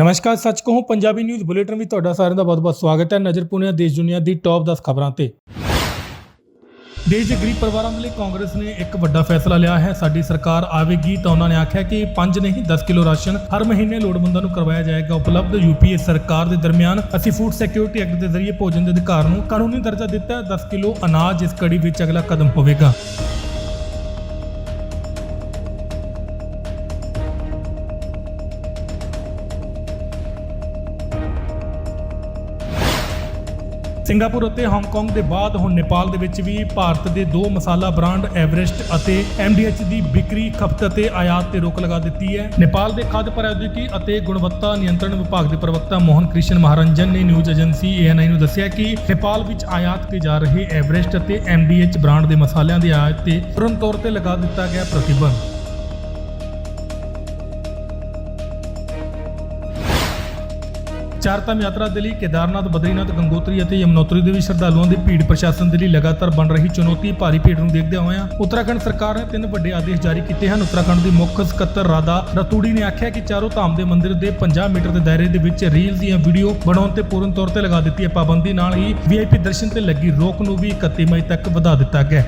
ਨਮਸਕਾਰ, ਸੱਚ ਕਹੂੰ, ਪੰਜਾਬੀ ਨਿਊਜ਼ ਬੁਲੇਟਿਨ ਵਿੱਚ ਤੁਹਾਡਾ ਸਾਰਿਆਂ ਦਾ ਬਹੁਤ-ਬਹੁਤ ਸਵਾਗਤ ਹੈ ਨਜ਼ਰ ਪੁਣਿਆ ਦੇਸ਼ ਦੁਨੀਆ ਦੀ ਟੌਪ 10 ਖਬਰਾਂ ਤੇ। ਦੇਸ਼ ਦੇ ਗਰੀਬ ਪਰਿਵਾਰਾਂ ਦੇ ਲਈ ਕਾਂਗਰਸ ਨੇ ਇੱਕ ਵੱਡਾ ਫੈਸਲਾ ਲਿਆ ਹੈ, ਸਾਡੀ ਸਰਕਾਰ ਆਵੇਗੀ ਤਾਂ ਉਹਨਾਂ ਨੇ ਆਖਿਆ ਕਿ 5 ਨਹੀਂ 10 ਕਿਲੋ ਰਾਸ਼ਨ ਹਰ ਮਹੀਨੇ ਲੋੜਵੰਦਾਂ ਨੂੰ ਕਰਵਾਇਆ ਜਾਏਗਾ ਉਪਲਬਧ। ਯੂਪੀਏ ਸਰਕਾਰ ਦੇ ਦਰਮਿਆਨ ਅਸੀਂ ਫੂਡ ਸਿਕਿਉਰਿਟੀ ਐਕਟ ਦੇ ਜ਼ਰੀਏ ਭੋਜਨ ਦੇ ਅਧਿਕਾਰ ਨੂੰ ਕਾਨੂੰਨੀ ਦਰਜਾ ਦਿੱਤਾ ਹੈ 10 ਕਿਲੋ ਅਨਾਜ ਇਸ ਕੜੀ ਵਿੱਚ ਅਗਲਾ ਕਦਮ ਹੋਵੇਗਾ। ਸਿੰਗਾਪੁਰ ਅਤੇ ਹਾਂਗਕਾਂਗ ਦੇ ਬਾਅਦ ਹੁਣ ਨੇਪਾਲ ਦੇ ਵਿੱਚ ਵੀ ਭਾਰਤ ਦੇ ਦੋ ਮਸਾਲਾ ਬ੍ਰਾਂਡ ਐਵਰੈਸਟ ਅਤੇ ਐਮਡੀਐਚ ਦੀ ਵਿਕਰੀ ਖਪਤ ਅਤੇ ਆਯਾਤ ਤੇ ਰੋਕ ਲਗਾ ਦਿੱਤੀ ਹੈ। ਨੇਪਾਲ ਦੇ ਖਾਦ ਪ੍ਰੌਦਯੋਗਿਕੀ ਅਤੇ ਗੁਣਵੱਤਾ ਨਿਯੰਤਰਣ ਵਿਭਾਗ ਦੇ ਪ੍ਰਵਕਤਾ ਮੋਹਨ ਕ੍ਰਿਸ਼ਨ ਮਹਾਰੰਜਨ ਨੇ ਨਿਊਜ਼ ਏਜੰਸੀ ਏਐਨਆਈ ਨੂੰ ਦੱਸਿਆ ਕਿ ਨੇਪਾਲ ਵਿੱਚ ਆਯਾਤ ਕੀਤੇ ਜਾ ਰਹੇ ਐਵਰੈਸਟ ਅਤੇ ਐਮਡੀਐਚ ਬ੍ਰਾਂਡ ਦੇ ਮਸਾਲਿਆਂ ਦੀ ਆਯਾਤ ਤੇ ਪੂਰਨ ਤੌਰ ਤੇ ਲਗਾ ਦਿੱਤਾ ਗਿਆ ਪ੍ਰਤੀਬੰਧ। ਚਾਰ ਧਾਮ ਯਾਤਰਾ ਦੇ ਲਈ ਕੇਦਾਰਨਾਥ, ਬਦਰੀਨਾਥ, ਗੰਗੋਤਰੀ ਅਤੇ ਯਮਨੋਤਰੀ ਦੇ ਵੀ ਸ਼ਰਧਾਲੂਆਂ ਦੀ ਭੀੜ ਪ੍ਰਸ਼ਾਸਨ ਦੇ ਲਈ ਲਗਾਤਾਰ ਬਣ ਰਹੀ ਚੁਣੌਤੀ, ਭਾਰੀ ਭੀੜ ਨੂੰ ਦੇਖਦਿਆਂ ਹੋਇਆਂ ਉੱਤਰਾਖੰਡ ਸਰਕਾਰ ਨੇ ਤਿੰਨ ਵੱਡੇ ਆਦੇਸ਼ ਜਾਰੀ ਕੀਤੇ ਹਨ। ਉੱਤਰਾਖੰਡ ਦੀ ਮੁੱਖ ਸਕੱਤਰ ਰਾਧਾ ਰਤੂੜੀ ਨੇ ਆਖਿਆ ਕਿ ਚਾਰੋਂ ਧਾਮ ਦੇ ਮੰਦਿਰ ਦੇ 50 ਮੀਟਰ ਦੇ ਦਾਇਰੇ ਦੇ ਵਿੱਚ ਰੀਲ ਦੀਆਂ ਵੀਡੀਓ ਬਣਾਉਣ ਤੇ ਪੂਰਨ ਤੌਰ ਤੇ ਲਗਾ ਦਿੱਤੀ ਹੈ। ਪਾਬੰਦੀ ਨਾਲ ਹੀ ਵੀਆਈਪੀ ਦਰਸ਼ਨ ਤੇ ਲੱਗੀ ਰੋਕ ਨੂੰ ਵੀ 31 ਮਈ ਤੱਕ ਵਧਾ ਦਿੱਤਾ ਗਿਆ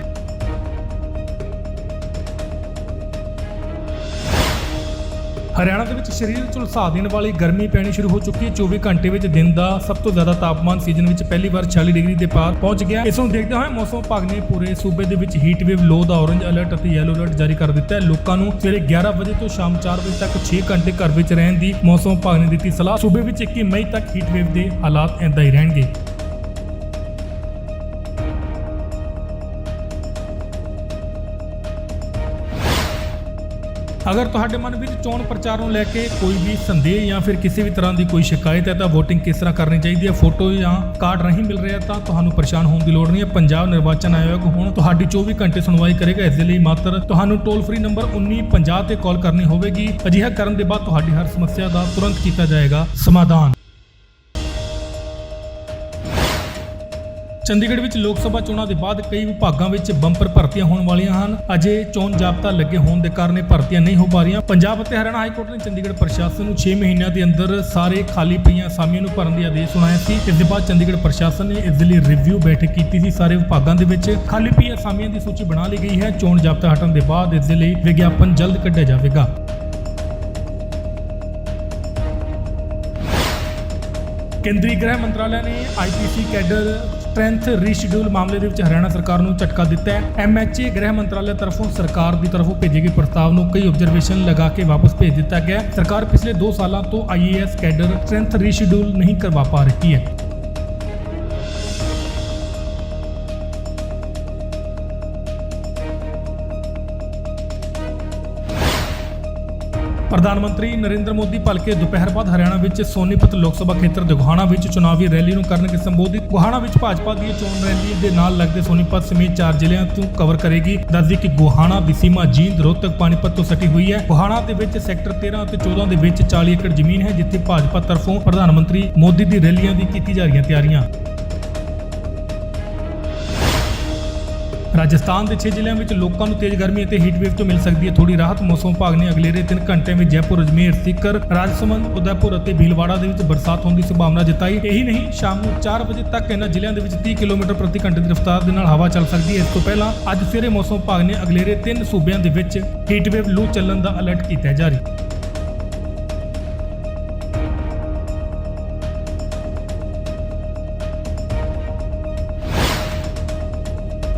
ਹਰਿਆਣਾ ਦੇ ਵਿੱਚ ਸਰੀਰ ਝੁਲਸਾ ਦੇਣ ਵਾਲੀ ਗਰਮੀ ਪੈਣੀ ਸ਼ੁਰੂ ਹੋ ਚੁੱਕੀ ਹੈ। 24 ਘੰਟੇ ਵਿੱਚ ਦਿਨ ਦਾ ਸਭ ਤੋਂ ਜ਼ਿਆਦਾ ਤਾਪਮਾਨ ਸੀਜ਼ਨ ਵਿੱਚ ਪਹਿਲੀ ਵਾਰ 40 ਡਿਗਰੀ ਦੇ ਪਾਰ ਪਹੁੰਚ ਗਿਆ ਇਸ ਨੂੰ ਦੇਖਦੇ ਹੋਏ ਮੌਸਮ ਵਿਭਾਗ ਨੇ ਪੂਰੇ ਸੂਬੇ ਦੇ ਵਿੱਚ ਹੀਟ ਵੇਵ ਲੋ ਦਾ ਔਰੇਂਜ ਅਲਰਟ ਅਤੇ ਯੈਲੋ ਅਲਰਟ ਜਾਰੀ ਕਰ ਦਿੱਤਾ ਹੈ। ਲੋਕਾਂ ਨੂੰ ਸਵੇਰੇ 11 ਵਜੇ ਤੋਂ ਸ਼ਾਮ 4 ਵਜੇ ਤੱਕ 6 ਘੰਟੇ ਘਰ ਵਿੱਚ ਰਹਿਣ ਦੀ ਮੌਸਮ ਵਿਭਾਗ ਨੇ ਦਿੱਤੀ ਸਲਾਹ। ਸੂਬੇ ਵਿੱਚ 21 ਮਈ ਤੱਕ ਹੀਟ ਵੇਵ ਦੇ ਹਾਲਾਤ ਏਦਾਂ ਹੀ ਰਹਿਣਗੇ। ਅਗਰ ਤੁਹਾਡੇ ਮਨ ਵਿੱਚ ਚੋਣ ਪ੍ਰਚਾਰ ਨੂੰ ਲੈ ਕੇ ਕੋਈ ਵੀ ਸੰਦੇਹ ਜਾਂ ਫਿਰ ਕਿਸੇ ਵੀ ਤਰ੍ਹਾਂ ਦੀ ਕੋਈ ਸ਼ਿਕਾਇਤ ਹੈ ਤਾਂ VOTING ਕਿਸ ਤਰ੍ਹਾਂ ਕਰਨੀ ਚਾਹੀਦੀ ਹੈ? ਫੋਟੋ ਜਾਂ ਕਾਰਡ ਨਹੀਂ ਮਿਲ ਰਿਹਾ ਤਾਂ ਤੁਹਾਨੂੰ ਪਰੇਸ਼ਾਨ ਹੋਣ ਦੀ ਲੋੜ ਨਹੀਂ ਹੈ। ਪੰਜਾਬ ਨਿਰਵਾਚਨ ਆਯੋਗ ਹੁਣ ਤੁਹਾਡੀ 24 ਘੰਟੇ ਸੁਣਵਾਈ ਕਰੇਗਾ। ਇਸ ਦੇ ਲਈ ਮਾਤਰ ਤੁਹਾਨੂੰ ਟੋਲ ਫ੍ਰੀ ਨੰਬਰ 1950 ਤੇ ਕਾਲ ਕਰਨੀ ਹੋਵੇਗੀ। ਅਜਿਹਾ ਕਰਨ ਦੇ ਬਾਅਦ ਤੁਹਾਡੀ ਹਰ ਸਮੱਸਿਆ ਦਾ ਤੁਰੰਤ ਕੀਤਾ ਜਾਏਗਾ। ਸਮਾਧਾਨ। ਚੰਡੀਗੜ੍ਹ ਵਿੱਚ ਲੋਕ ਸਭਾ ਚੋਣਾਂ ਦੇ ਬਾਅਦ ਕਈ ਵਿਭਾਗਾਂ ਵਿੱਚ ਬੰਪਰ ਭਰਤੀਆਂ ਹੋਣ ਵਾਲੀਆਂ ਹਨ। ਅਜੇ ਚੋਣ ਜਾਬਤਾ ਲੱਗੇ ਹੋਣ ਦੇ ਕਾਰਨ ਇਹ ਭਰਤੀਆਂ ਨਹੀਂ ਹੋ ਪਾ ਰਹੀਆਂ। ਪੰਜਾਬ ਅਤੇ ਹਰਿਆਣਾ ਹਾਈ ਕੋਰਟ ਨੇ ਚੰਡੀਗੜ੍ਹ ਪ੍ਰਸ਼ਾਸਨ ਨੂੰ 6 ਮਹੀਨਿਆਂ ਦੇ ਅੰਦਰ ਸਾਰੇ ਖਾਲੀ ਪਈਆਂ ਅਸਾਮੀਆਂ ਨੂੰ ਭਰਨ ਦੇ ਆਦੇਸ਼ ਸੁਣਾਇਆ ਸੀ। ਇਸ ਦੇ ਬਾਅਦ ਚੰਡੀਗੜ੍ਹ ਪ੍ਰਸ਼ਾਸਨ ਨੇ ਇਸ ਦੇ ਲਈ ਰਿਵਿਊ ਬੈਠਕ ਕੀਤੀ ਸੀ। ਸਾਰੇ ਵਿਭਾਗਾਂ ਦੇ ਵਿੱਚ ਖਾਲੀ ਪਈ ਅਸਾਮੀਆਂ ਦੀ ਸੂਚੀ ਬਣਾ ਲਈ ਗਈ ਹੈ। ਚੋਣ ਜਾਬਤਾ ਹਟਣ ਦੇ ਬਾਅਦ ਇਸ ਦੇ ਲਈ ਵਿਗਿਆਪਨ ਜਲਦ ਕੱਢਿਆ ਜਾਵੇਗਾ। ਕੇਂਦਰੀ ਗ੍ਰਹਿ ਮੰਤਰਾਲੇ ਨੇ ਆਈਪੀਸੀ ਕੈਡਰ ਸਟਰੈਂਥ ਰੀਸ਼ਡਿਊਲ ਮਾਮਲੇ ਦੇ ਵਿੱਚ ਹਰਿਆਣਾ ਸਰਕਾਰ ਨੂੰ ਝਟਕਾ ਦਿੱਤਾ ਹੈ। ਐਮਐਚਏ ਗ੍ਰਹਿ ਮੰਤਰਾਲੇ ਤਰਫੋਂ ਸਰਕਾਰ ਦੀ ਤਰਫੋਂ ਭੇਜੇ ਗਏ ਪ੍ਰਸਤਾਵ ਨੂੰ ਕਈ ਆਬਜ਼ਰਵੇਸ਼ਨ ਲਗਾ ਕੇ ਵਾਪਸ ਭੇਜ ਦਿੱਤਾ ਗਿਆ ਸਰਕਾਰ ਪਿਛਲੇ 2 ਸਾਲਾਂ ਤੋਂ ਆਈਏਐਸ ਕੈਡਰ ਸਟਰੈਂਥ ਰੀਸ਼ਡਿਊਲ ਨਹੀਂ ਕਰਵਾ ਪਾ ਰਹੀ ਹੈ। ਪ੍ਰਧਾਨ ਮੰਤਰੀ ਨਰਿੰਦਰ ਮੋਦੀ ਭਲਕੇ ਦੁਪਹਿਰ ਬਾਅਦ ਹਰਿਆਣਾ ਵਿੱਚ ਸੋਨੀਪਤ ਲੋਕ ਸਭਾ ਖੇਤਰ ਦੇ ਵਿੱਚ ਚੁਣਾਵੀ ਰੈਲੀ ਨੂੰ ਕਰਨਗੇ ਸੰਬੋਧਿਤ। ਗੁਹਾਣਾ ਵਿੱਚ ਭਾਜਪਾ ਦੀ ਚੋਣ ਰੈਲੀ ਦੇ ਨਾਲ ਲੱਗਦੇ ਸੋਨੀਪਤ ਸਮੇਤ ਚਾਰ ਜ਼ਿਲ੍ਹਿਆਂ ਤੋਂ ਕਵਰ ਕਰੇਗੀ। ਦੱਸਦੀ ਕਿ ਗੁਹਾਣਾ ਦੀ ਸੀਮਾ ਜੀਂਦ ਰੋਹਤਕ ਪਾਣੀਪਤ ਤੋਂ ਸਟੀ ਹੋਈ ਹੈ। ਗੁਹਾਣਾ ਦੇ ਵਿੱਚ ਸੈਕਟਰ 13 ਅਤੇ 14 ਦੇ ਵਿੱਚ 40 ਏਕੜ ਜ਼ਮੀਨ ਹੈ, ਜਿੱਥੇ ਭਾਜਪਾ ਤਰਫੋਂ ਪ੍ਰਧਾਨ ਮੰਤਰੀ ਮੋਦੀ ਦੀ ਰੈਲੀਆਂ ਦੀ ਕੀਤੀ ਜਾ ਰਹੀਆਂ ਤਿਆਰੀਆਂ। ਰਾਜਸਥਾਨ ਦੇ 6 ਜ਼ਿਲ੍ਹਿਆਂ ਵਿੱਚ ਲੋਕਾਂ ਨੂੰ ਤੇਜ਼ ਗਰਮੀ ਅਤੇ ਹੀਟ ਵੇਵ ਤੋਂ ਮਿਲ ਸਕਦੀ ਹੈ। ਥੋੜੀ ਰਾਹਤ, ਮੌਸਮ ਵਿਭਾਗ ਨੇ ਅਗਲੇਰੇ 3 ਘੰਟਿਆਂ ਵਿੱਚ ਜੈਪੁਰ, ਅਜਮੇਰ, ਸਿੱਕਰ, ਰਾਜਸਮੰਦ, ਉਦੈਪੁਰ ਅਤੇ ਭੀਲਵਾੜਾ ਦੇ ਵਿੱਚ ਬਰਸਾਤ ਹੋਣ ਦੀ ਸੰਭਾਵਨਾ ਜਤਾਈ। ਇਹੀ ਨਹੀਂ, ਸ਼ਾਮ ਨੂੰ 4 ਵਜੇ ਤੱਕ ਇਹਨਾਂ ਜ਼ਿਲ੍ਹਿਆਂ ਦੇ ਵਿੱਚ 30 ਕਿਲੋਮੀਟਰ ਪ੍ਰਤੀ ਘੰਟੇ ਦੀ ਰਫ਼ਤਾਰ ਦੇ ਨਾਲ ਹਵਾ ਚੱਲ ਸਕਦੀ ਹੈ। ਇਸ ਤੋਂ ਪਹਿਲਾਂ ਅੱਜ ਸਵੇਰੇ ਮੌਸਮ ਵਿਭਾਗ ਨੇ ਅਗਲੇਰੇ 3 ਸੂਬਿਆਂ ਦੇ ਵਿੱਚ ਹੀਟ ਵੇਵ ਲੂ ਚੱਲਣ ਦਾ ਅਲਰਟ ਕੀਤਾ ਜਾਰੀ।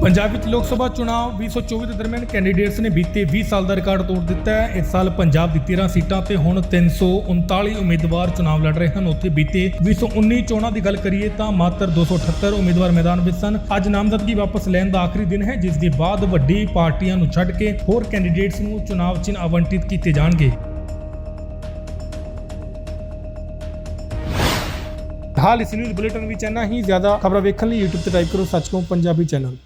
ਪੰਜਾਬ ਵਿੱਚ ਲੋਕ ਸਭਾ ਚੋਣਾਂ 2024 ਦੇ ਦਰਮਿਆਨ ਕੈਂਡੀਡੇਟਸ ਨੇ ਬੀਤੇ 20 ਸਾਲ ਦਾ ਰਿਕਾਰਡ ਤੋੜ ਦਿੱਤਾ ਹੈ। ਇਸ ਸਾਲ ਪੰਜਾਬ ਦੀ 13 ਸੀਟਾਂ ਤੇ ਹੁਣ 339 ਉਮੀਦਵਾਰ ਚੋਣਾਂ ਲੜ ਰਹੇ ਹਨ। ਉੱਥੇ ਬੀਤੇ 2019 ਚੋਣਾਂ ਦੀ ਗੱਲ ਕਰੀਏ ਤਾਂ ਮਾਤਰ 278 ਉਮੀਦਵਾਰ ਮੈਦਾਨ ਵਿੱਚ ਸਨ। ਅੱਜ ਨਾਮਜ਼ਦਗੀ ਵਾਪਸ ਲੈਣ ਦਾ ਆਖਰੀ ਦਿਨ ਹੈ, ਜਿਸ ਦੇ ਬਾਅਦ ਵੱਡੀ ਪਾਰਟੀਆਂ ਨੂੰ ਛੱਡ ਕੇ ਹੋਰ ਕੈਂਡੀਡੇਟਸ ਨੂੰ ਚੋਣਾਂ ਚਿੰਨ੍ਹ ਆਵੰਟਿਤ ਕੀਤੇ ਜਾਣਗੇ। ਹਾਲ ਇਸ ਨਿਊਜ਼ ਬੁਲੇਟਿਨ ਵਿੱਚ ਇੰਨਾ ਹੀ। ਜ਼ਿਆਦਾ ਖਬਰਾਂ ਵੇਖਣ ਲਈ YouTube ਤੇ ਟਾਈਪ ਕਰੋ ਸੱਚਖੋਂ ਪੰਜਾਬੀ ਚੈਨਲ